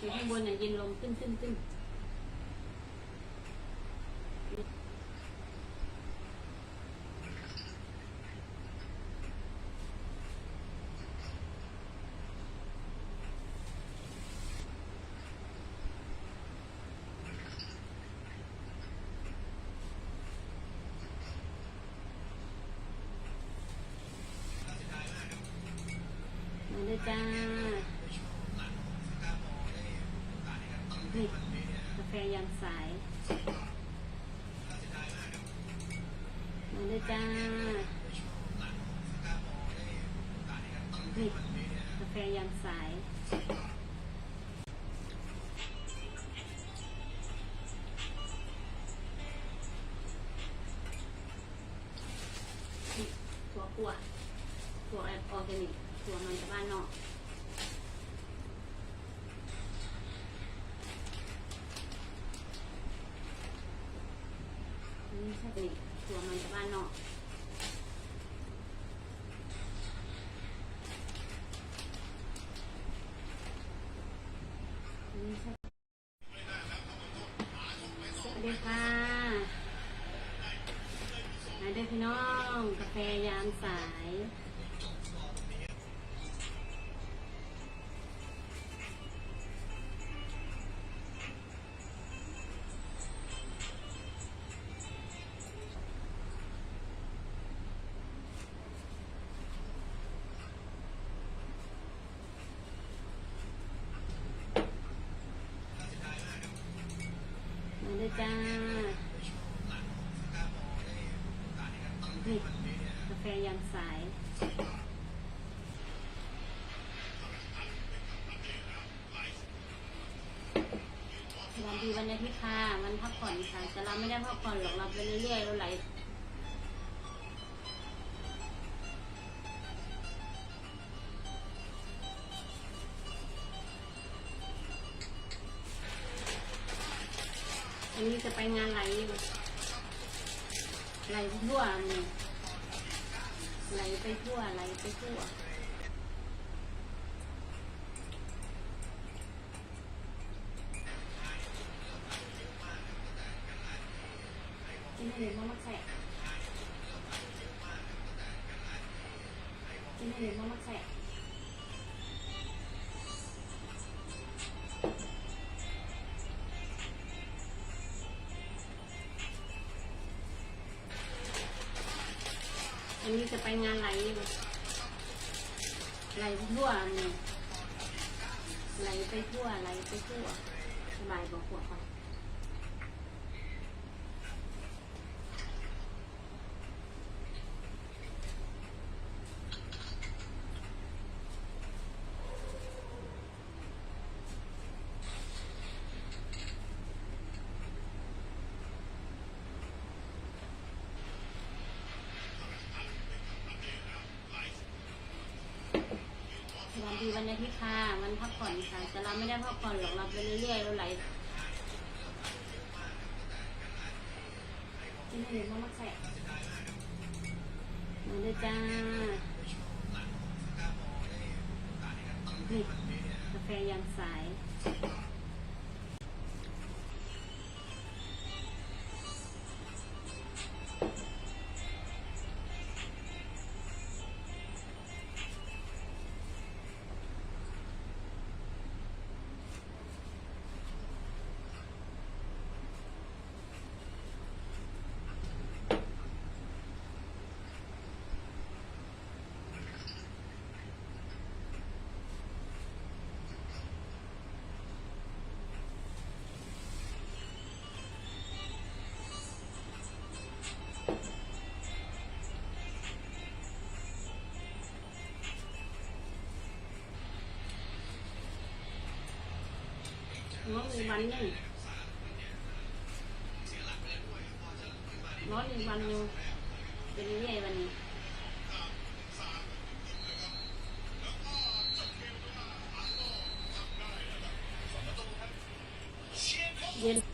อยู่ข้างบนเนี่ยเย็นลมขึ้นขึ้นขึ้นมาเลยจ้า กาแฟยามสาย มาเลยจ้านี่กาแฟยามสายนี่ถั่วคั่วถั่วออร์แกนิกถั่วมันจากบ้านนอก นี่ตัวมันจะบ้านนอก จ้านี่กาแฟยามสายวันดีวันอาทิตย์ค่ะวันพักผ่อนค่ะแต่เราไม่ได้พักผ่อนหรอกเราไปเรื่อยๆเราไหล ไปงานไหลอยู่ไหลทั่วนี่ไหลไปทั่วไหลไปทั่วกินให้เหลือมากๆแสะกินให้เหลือมากๆแสะ นนี้จะไปงานไหลไหลทั่วนี่ไหลไปทั่วไหลไปทั่วสบายบอกหัวเขา วันดีวันอาทิตย์ ค่ะวันพักผ่อนค่ะ แต่เราไม่ได้พักผ่อนหรอกเราไปเรื่อยๆเราไหลกินให้หลือมากๆแสะมาเลยจ้านี่กาแฟยามสาย ร้อนอีกวันหนึ่งร้อนอีกวันหนึ่งเป็นยังไงวันนี้เย็น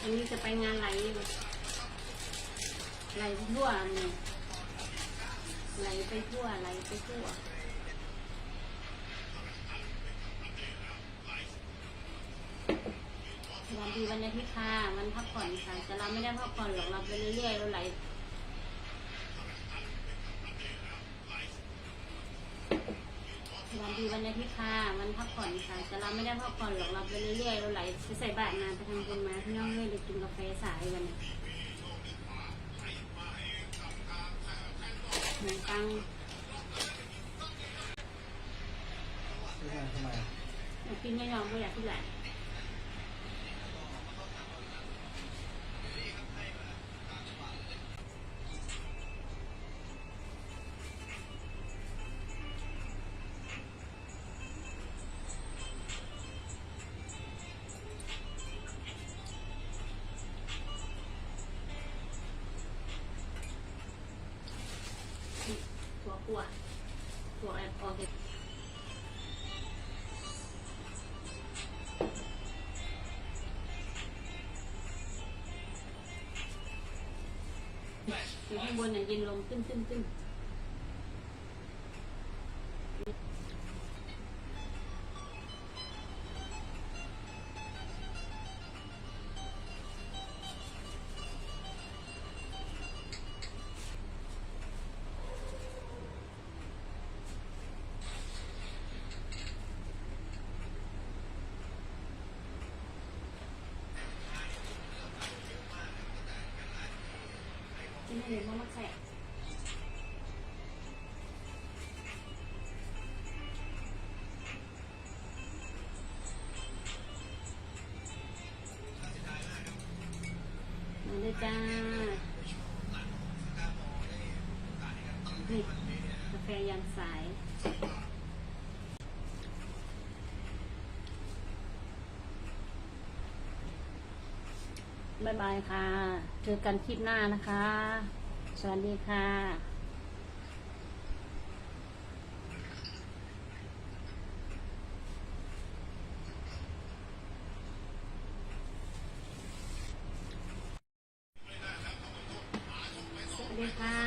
อันนี้จะไปงานไหลไหลทั่วนี่ไหลไปทั่วไหลไปทั่ววันดีวันอาทิตย์ค่ะวันพักผ่อนค่ะแต่เราไม่ได้พักผ่อนหรอกเราไปเรื่อยๆเราไหล วันดีวันอาทิตย์ค่ะวันพักผ่อนค่ะแต่เราไม่ได้พักผ่อนหรอกเราไปเรื่อยๆเราไหลไปใส่บาตรมาไปทำบุญมาพี่น้องเลยเลยกินกาแฟสายวันนี้หนึ่งตังที่งานทำไมอยากกินไม่ยอมก็อยากที่ไห ลตัวกลัวอะไรโอเคอยู่ข้างบนเนี่ยเย็นลมตึ้นตึ้นตึ้น เลยมาแสบมาเลยจ้านี่กาแฟยามสายบายบายค่ะ เจอกันคลิปหน้านะคะ สวัสดีค่ะ สวัสดีค่ะ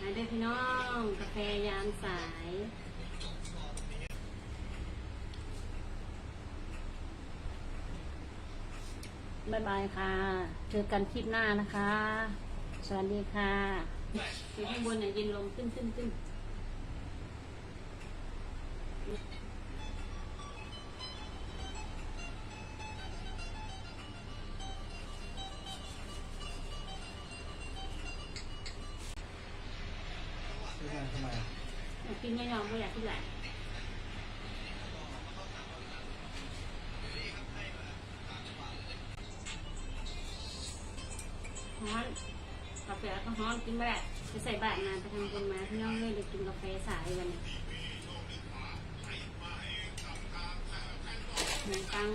มาเด้อพี่น้อง กาแฟยามสาย บายบายค่ะ เจอกันคลิปหน้านะคะ สวัสดีค่ะอยู่ข้างบนเนี่ยเย็นลมขึ้นขึ้นขึ้นที่งานทำไมอยากกินไม่ยอมก็อยากที่ไหล ฮ้อนกินไม่ได้ไปใส่บาตรมาไปทำบุญมาพี่น้องเลยเลยกินกาแฟสายวันนี้หนึ่งตัง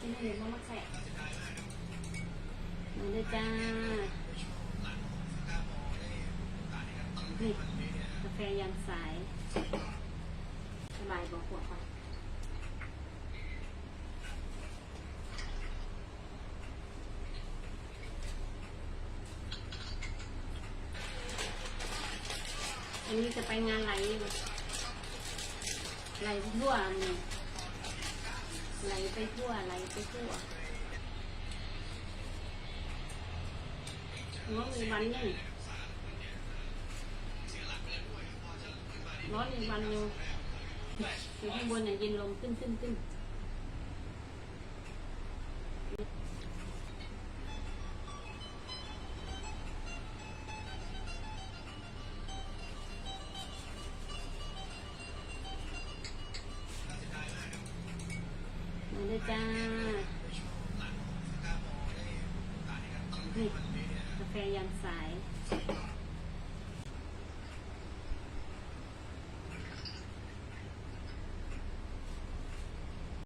ที่นี่เลยมากๆแสบมาเลยจ้า นี่กาแฟยามสายสบายบอกหัวคอยอันนี้จะไปงานไหลไหลทั่วนี่ไหลไปทั่วไหลไปทั่วร้อนอีวันหนึง ร้อนอีกวันหนึงอยู่ข้างบนเนี่ยเย็นลมขึ้นขึ้นขึ้นมาเลยจ้า